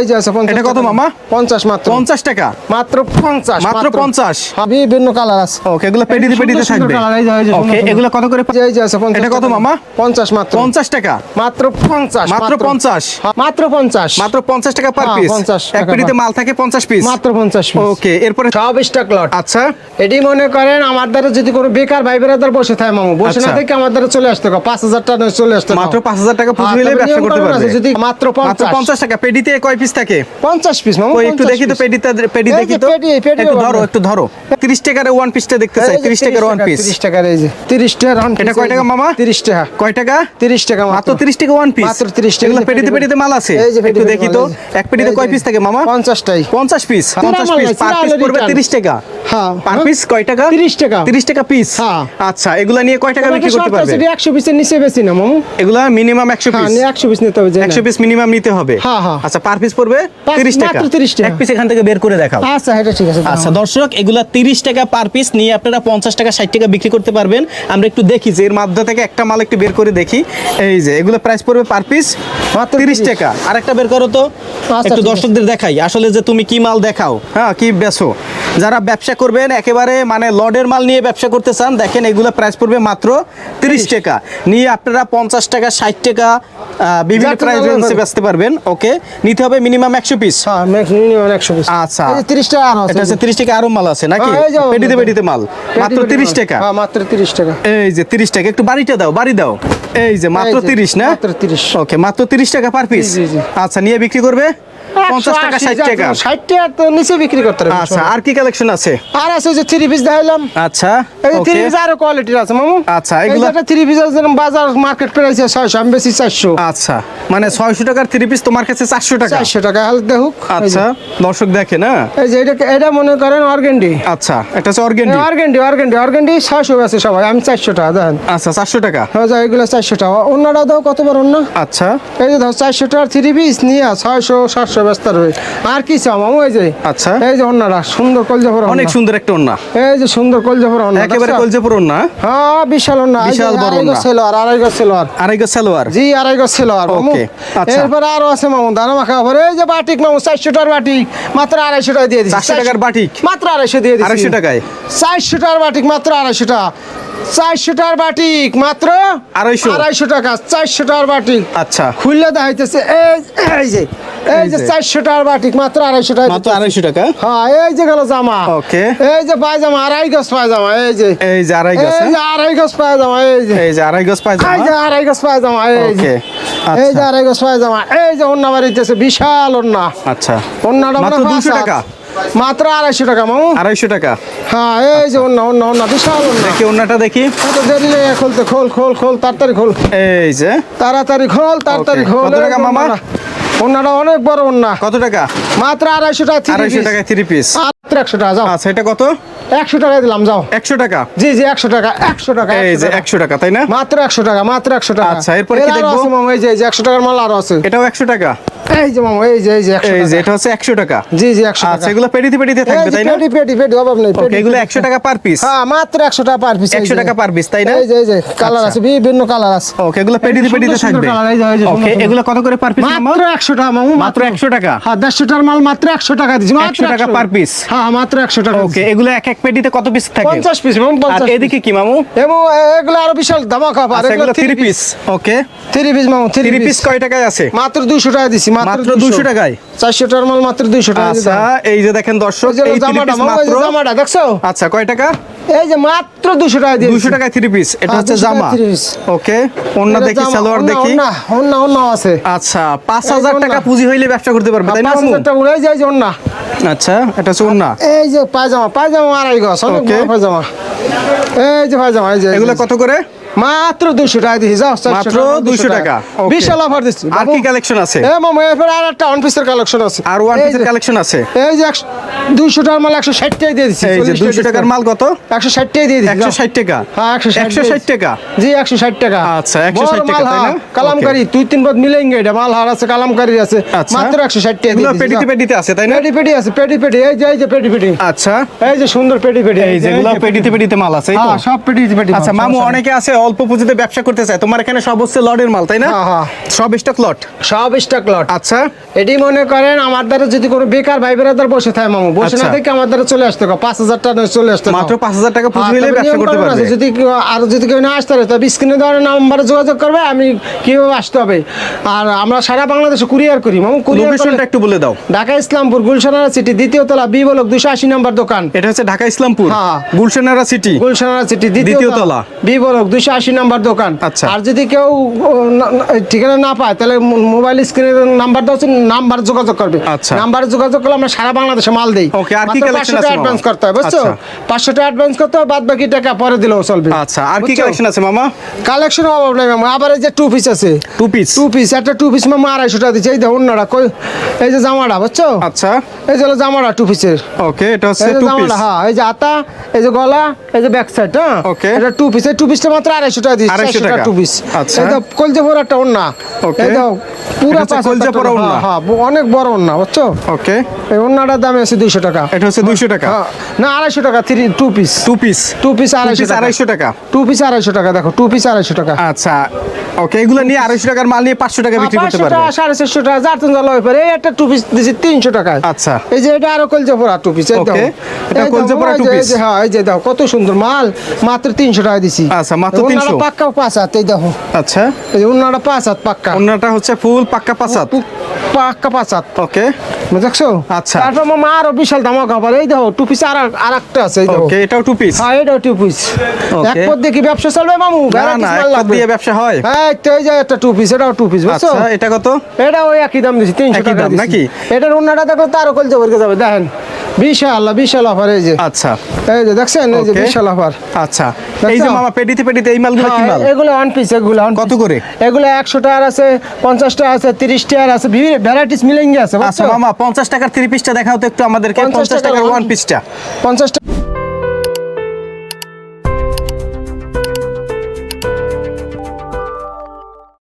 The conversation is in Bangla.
এই যে আছে 50 এটা কত মামা? 50 মাত্র। পঞ্চাশ টাকা? মাত্র 50 মাত্র 50? বিভিন্ন কালার আছে। ওকে এগুলো পেডিতে সুন্দর থাকবে। colour, এই যে, এই যে, সুন্দর ওকে এগুলো কত করে এই যে আছে 50 এটা কত মামা? 50 মাত্র। পঞ্চাশ টাকা? মাত্র 50 মাত্র 50? মাত্র 50 মাত্র পঞ্চাশ টাকা পার পিস 50 এক টাকা মাল থাকে পঞ্চাশ পিস মাত্র 50 piece। ওকে এরপরে? সব স্টক লট আচ্ছা। এটি মনে করেন আমার দ্বারা যদি কোনো বেকার ভাই বেড়াদার বসে থাকে মামু বসে না আচ্ছা। থেকে আমার দ্বারা চলে আসতে পাঁচ হাজার টাকা চলে আসতে মাত্র পাঁচ হাজার টাকা পুঁজি হ্যাঁ, ব্যবসা করতে পারবে। যদি মাত্র মাত্র 50 পঞ্চাশ টাকা পেডিতে কয় পিস থাকে? 50 পিস মামু একটু দেখি তো। পেডিটা পেডি দেখি তো। একটু ধরো একটু ধরো। 30 টাকার ওয়ান পিসটা দেখতে চাই 30 টাকার ওয়ান পিস 30 টাকার এই যে 30 টাকার ওয়ান এটা কয় টাকা মামা? 30 টাকা। কয় টাকা? 30 টাকা মাত্র। 30 টাকা ওয়ান পিস মাত্র 30 টাকা। পেডিতে পেডিতে মাল আছে? একটু দেখি তো। এক পেডিতে কয় পিস থাকে মামা? 50 টাই 50 পিস 50 পিস পার পিস পড়বে return। 30 টাকা। হ্যাঁ পার পিস কয় টাকা? 30 টাকা। 30 টাকা পিস হ্যাঁ। আচ্ছা এগুলা নিয়ে কয় টাকা বিক্রি করতে পারবে? 100 পিসের নিচে বেশি না মামু। এগুলা মিনিমাম 100 হ্যাঁ পিস 100 পিস নিতে হবে যে 100 পিস মিনিমাম নিতে হবে। হ্যাঁ, হ্যাঁ। আচ্ছা পার পিস পড়বে 30 টাকা। মাত্র 30 টাকা। এক পিস এখান থেকে বের করে দেখাও। আচ্ছা এটা ঠিক আছে আচ্ছা দর্শক এগুলা 30 টাকা পার পিস নিয়ে আপনারা 50 টাকা 60 টাকা বিক্রি করতে পারবেন। আমরা একটু দেখি যে এর মধ্যে থেকে একটা মাল একটু বের করে দেখি। এই যে এগুলো প্রাইস পড়বে পার পিস মাত্র 30 30 টাকা। আরেকটা বের করো তো। আচ্ছা, একটু দর্শকদের দেখাই। আসলে যে তুমি কি মাল দেখাও? হ্যাঁ কি বেচো? যারা ব্যবসা করবেন একেবারে মানে লডের মাল নিয়ে ব্যবসা করতে চান দেখেন এগুলো প্রাইস পড়বে মাত্র 30 টাকা। নিয়ে আপনারা 50 টাকা 60 টাকা বিভিন্ন প্রাইস রেঞ্জে বেচতে পারবেন ওকে নিতে হবে মিনিমাম 100 পিস হ্যাঁ মিনিমাম 100 পিস আচ্ছা। 30 টাকা আর আছে। এটা হচ্ছে 30 টাকা আরও মাল আছে নাকি? হ্যাঁ, এই পেটিতে পেটিতে মাল। মাত্র পেটি 30 মাল। টাকা। হ্যাঁ মাত্র 30 টাকা। এই যে 30 টাকা একটু বাড়িটা দাও বাড়ি দাও। এই যে মাত্র 30 না? মাত্র 30 ওকে মাত্র 30 টাকা পার পিস। আচ্ছা নিয়ে বিক্রি করবে? 50 টাকা 60 টাকা। 60 টাকা তো নিচে বিক্রি করতে হবে আচ্ছা আর কি কালেকশন আছে? আর আছে যে 3 পিস দেখাইলাম। আচ্ছা এই ওকে 3 পিস আরও কোয়ালিটির আছে মামু। আচ্ছা, এই এগুলা- যেটা 3 পিস আছে বাজার মার্কেট প্রাইস 600 আমি বেশি 400 আচ্ছা মানে 600 টাকার 3 পিস তোমার কাছে 400 টাকা। 400 টাকা হাল দেখুক। আচ্ছা দর্শক দেখে না? এই যে এটা এটা মনে করেন অর্গেন্ডি। আচ্ছা এটা হচ্ছে অর্গেন্ডি। অর্গেন্ডি অর্গেন্ডি অর্গেন্ডি 600 আছে সবাই আমি 400 টাকা দেন আচ্ছা 400 টাকা। হ্যাঁ যা এগুলো 400 টাকা। অন্যটা দাও কত বড় অন্য? আচ্ছা। এই যে ধর 400 টাকার 3 পিস নিয়ে 600 700 ব্যস্ত রয়ে আর কি চাও মামু এই যে? আচ্ছা। এই যে অন্যটা সুন্দর কলজাফর অনেক সুন্দর একটা ওন্না এই যে সুন্দর কলজাফর অন্য একেবারে কলজে পুরন হ্যাঁ বিশাল অন্য। বিশাল বড় ওড়না। ছিল আড়াই গজ ছিল আর। আড়াই গজ সালোয়ার জি আড়াই গজ মামু। Okay, আচ্ছা। আরও আছে মামু দানা মাখা পরে এই যে বাটিক মামু চারশো টাকার বাটিক। মাত্র আড়াইশো টাকা দিয়ে 400 টাকার বাটিক? মাত্র আড়াইশো দিয়ে দিচ্ছি আড়াইশো টাকায়? চারশো টাকার বাটিক মাত্র আড়াইশো টাকা। চারশো টাকার বাটিক মাত্র আড়াইশো? আড়াইশো টাকা চারশো টাকার বাটিক। আচ্ছা। খুললে দেখাইতেছে এই এই যে এই এই যে। চারশো টাকার বাটিক মাত্র আড়াইশো টাকা। মাত্র আড়াইশো টাকা? হ্যাঁ এই যে গেল জামা। Okay. এই যে পায়জামা আড়াই গজ পায়জামা এই যে। এই যে আড়াই গজ এই যে আড়াই গজ পায়জামা এই যে। এই যে আড়াই গজ এই পায়জামা যে আড়াই গজ পায়জামা এই যে। এই যে আচ্ছা। আড়াই গজ পায়জামা এই যে অন্য বাড়িতেছে বিশাল অন্য। আচ্ছা। অন্যটা মাত্র 200 টাকা? মাত্র আড়াইশো টাকা মামু। আড়াইশো টাকা। হ্যাঁ এই যে অন্য অন্য অন্য বিশাল অন্য দেখি ওন্নাটা দেখি। দেরি নেই খুলতে খোল খোল খোল তাড়াতাড়ি খোল। এই যে। তাড়াতাড়ি খোল তাড়াতাড়ি খোল। টাকা মামা? অন্যটা অনেক বড় অন্য কত টাকা? মাত্র আড়াইশো টাকা আড়াইশো। টাকায় থ্রি পিস মাত্র একশো টাকা যাও। আচ্ছা এটা কত? একশো টাকা দিলাম যাও। একশো টাকা? জি জি একশো টাকা একশো টাকা এই যে একশো টাকা তাই না? মাত্র একশো টাকা মাত্র একশো টাকা। আচ্ছা, এরপরে কি দেখব? এই যে একশো টাকার মাল আরও আছে। এটাও একশো টাকা? এই যে মামা এই যে এই যে এই যে এটা হচ্ছে একশো টাকা। জি জি একশো আচ্ছা টাকা। এগুলো পেটিতে পেটিতে থাকবে তাই না? পেটি পেটি পেটি অভাব নেই পেটি, এগুলো পেটি। একশো টাকা পার পিস হ্যাঁ মাত্র একশো টাকা পার পিস 100 টাকা per piece, তাই না? এই যে এই যে কালার আচ্ছা। আছে বিভিন্ন কালার আছে। ওকে এগুলো পেটিতে পেটিতে থাকবে। ওকে এগুলো কত করে পার পিস মাত্র একশো টাকা মামু মাত্র 100 টাকা? হ্যাঁ দেড়শো টাকার মাল মাত্র একশো টাকা দিচ্ছি মাত্র 100 টাকা 100 per piece? হ্যাঁ মাত্র একশো টাকা ওকে এগুলো এক এক পেটিতে কত পিস থাকে? পঞ্চাশ পিস মামু আর এদিকে কি মামু? এবং এগুলো আরও বিশাল ধামাকা পার আচ্ছা এগুলো three piece okay three piece মামু থ্রি থ্রি পিস পিস কয় টাকায় আছে? মাত্র দুশো টাকা দিছি মাত্র মাত্র 200 টাকায়? চারশো টাকার মাল মাত্র দুশো টাকা আচ্ছা এই যে দেখেন দর্শক এই জামাটা মাত্র। জামাটা দেখছ? আচ্ছা কয় টাকা? এই যে মাত্র দুশো টাকা দিয়ে দুশো টাকায় থ্রি পিস এটা হ্যাঁ, হচ্ছে জামা। ওকে অন্য দেখি সালোয়ার দেখি। না অন্য অন্য আছে। আচ্ছা পাঁচ এই যে হাজার ওড়না। টাকা পুঁজি হইলে ব্যবসা করতে পারবে তাই না পাঁচ মামু? হাজার টাকা উড়াই যায় অন্য আচ্ছা এটা হচ্ছে ওড়না। এই যে পায়জামা পায়জামা আড়াই গছ অনেক পায়জামা। এই যে পায়জামা এই যে এগুলো কত করে? মাত্র 200 টাকা দিছি যাও মাত্র টাকা, 200 টাকা। বিশাল অফার দিছি আর কি কালেকশন আছে? এ মামা এরপর আর একটা ওয়ান পিসের কালেকশন আছে। আর ওয়ান পিসের কালেকশন আছে? এই যে দুইশো টাকার মাল একশো ষাট টাকা দিয়ে দিচ্ছি এই যে 40 টাকার মাল কত? একশো ষাট টাকা দিয়ে দিচ্ছি একশো যাও। ষাট টাকা? হ্যাঁ একশো ষাট একশো ষাট টাকা? জি একশো ষাট টাকা। আচ্ছা, 160 বড় টাকা, তাই না? কালামকারি দুই তিন পদ মিলেঙ্গে এটা মাল হার আছে কালামকারি আছে। আচ্ছা। মাত্র একশো ষাট টাকা এগুলো দিয়ে দিচ্ছি, পেটিতে আছে তাই না? পেটি পেটি আছে পেটি পেটি এই যে এই যে পেটি পেটি আচ্ছা। এই যে সুন্দর পেটি পেটি এই যেগুলো পেটিতে পেটিতে মাল আছে হ্যাঁ সব পেটি পেটি আচ্ছা মামু অনেকে আছে অল্প পুঁজিতে ব্যবসা করতে চায় তোমার এখানে সব হচ্ছে লটের মাল তাই না? হ্যাঁ, হ্যাঁ। সব স্টক লট সব স্টক লট আচ্ছা। এটি মনে করেন আমার দ্বারা যদি কোনো বেকার ভাই বেড়াদার বসে থাকে মামু বসে না আচ্ছা। থেকে আমার দ্বারা চলে আসতে পাঁচ হাজার টাকা চলে আসতে। মাত্র 5,000 টাকা পুঁজি হ্যাঁ, নিলে ব্যবসা করতে পারবে। যদি আর যদি কেউ না আসতে পারে তবে স্ক্রিনে দেওয়ার নাম্বারে যোগাযোগ করবে আমি কীভাবে আসতে হবে আর আমরা সারা বাংলাদেশে কুরিয়ার করি মামু কুরিয়ার একটু বলে দাও ঢাকা ইসলামপুর গুলশানারা সিটি দ্বিতীয় তলা বি ব্লক দুশো আশি নম্বর দোকান এটা হচ্ছে ঢাকা ইসলামপুর হ্যাঁ। গুলশানারা সিটি গুলশানারা সিটি দ্বিতীয় তলা। বি ব্লক দুশো আশি নম্বর দোকান আচ্ছা। আর যদি কেউ ঠিকানা না পায় তাহলে মোবাইল স্ক্রিনের নাম্বার দেওয়া নাম্বার যোগাযোগ করবে আচ্ছা। নাম্বারে যোগাযোগ করলে আমরা সারা বাংলাদেশে মাল দেই Okay, আর কি 500 আছে টাকা অ্যাডভান্স করতে হয় বুঝছ আচ্ছা। পাঁচশো টাকা অ্যাডভান্স করতে হবে বাদ বাকি টাকা পরে দিলেও চলবে আচ্ছা আর কি কালেকশন আছে মামা কালেকশন অভাব নাই মামা আবার এই যে টু পিস আছে টু পিস টু পিস একটা টু পিস মামা আড়াইশো টাকা দিচ্ছে এই দেখো অন্যরা কই এই যে জামাটা বুঝছ আচ্ছা এই যে জামাটা টু পিসের ওকে এটা হচ্ছে টু পিস হ্যাঁ এই যে আতা এই যে গলা এই যে ব্যাক সাইড হ্যাঁ ওকে এটা টু পিস এই টু পিসটা মাত্র আড়াইশো টাকা দিচ্ছে 250 টাকা। টু পিস আচ্ছা। এই তো কলজে ভরা একটা ওন্না Okay. এই দাও পুরো কলজে ভরা। ওড়না। হ্যাঁ, হ্যাঁ অনেক বড় ওন্না বুঝছ ওকে এই ওন্নাটার দাম আছে দুইশো টাকা। এটা হচ্ছে দুইশো টাকা। হ্যাঁ, না আড়াইশো টাকা three two piece two piece two piece আড়াইশো টাকা। আড়াইশো টাকা। টু পিস আড়াইশো টাকা দেখো টু পিস আড়াইশো টাকা। আচ্ছা ওকে এগুলো নিয়ে আড়াইশো টাকার মাল নিয়ে পাঁচশো টাকা বিক্রি করতে পারবে। সাড়ে চারশো টাকা যার জ্বালা পারে। এই একটা টু পিস দিছি তিনশো টাকায়। আচ্ছা। এই যে এটা আরও কলজে টু পিস এটা কলজে piece। যে, হ্যাঁ এই যে দাও কত সুন্দর মাল। মাত্র তিনশো টাকা দিছি। আচ্ছা, মাত্র 300 পাক্কা পাঁচ হাত এই দেখো। আচ্ছা। এই ওনারা পাঁচ হাত পাক্কা। অন্যটা হচ্ছে ফুল পাক্কা পাসাত পু- পাক্কা পাঁচ হাত। ওকে আচ্ছা। তারপর মামা আরও বিশাল ধামাকা আবার এই দেখো টু পিস আর আর একটা আছে এই দেখো। ওকে এটাও টু পিস হ্যাঁ এটাও টু পিস. এক পর দেখি ব্যবসা চলবে মামু? না না এক পদ দিয়ে ব্যবসা হয়। হ্যাঁ তো এই যে একটা টু পিস এটাও টু পিস বুঝছ? আচ্ছা এটা কত? এটা ওই একই দাম দিছি তিনশো একই টাকা দাম নাকি? এটার অন্যটা দেখো তারও কল জবরকে যাবে দেখেন। বিশাল বিশাল অফার এই যে। আচ্ছা। এই যে দেখছেন এই যে বিশাল অফার আচ্ছা। এই যে মামা পেটিতে পেটিতে এই মালগুলো কি মাল? এগুলো ওয়ান পিস এগুলো কত করে? এগুলো একশো টাকার আছে পঞ্চাশ টাকা আছে তিরিশ টাকার আছে বিভিন্ন ভ্যারাইটিস মিলেঙ্গি আছে আচ্ছা মামা পঞ্চাশ টাকার 3 পিসটা দেখাও তো একটু আমাদেরকে 50 পঞ্চাশ টাকার ওয়ান পিসটা পঞ্চাশ টাকা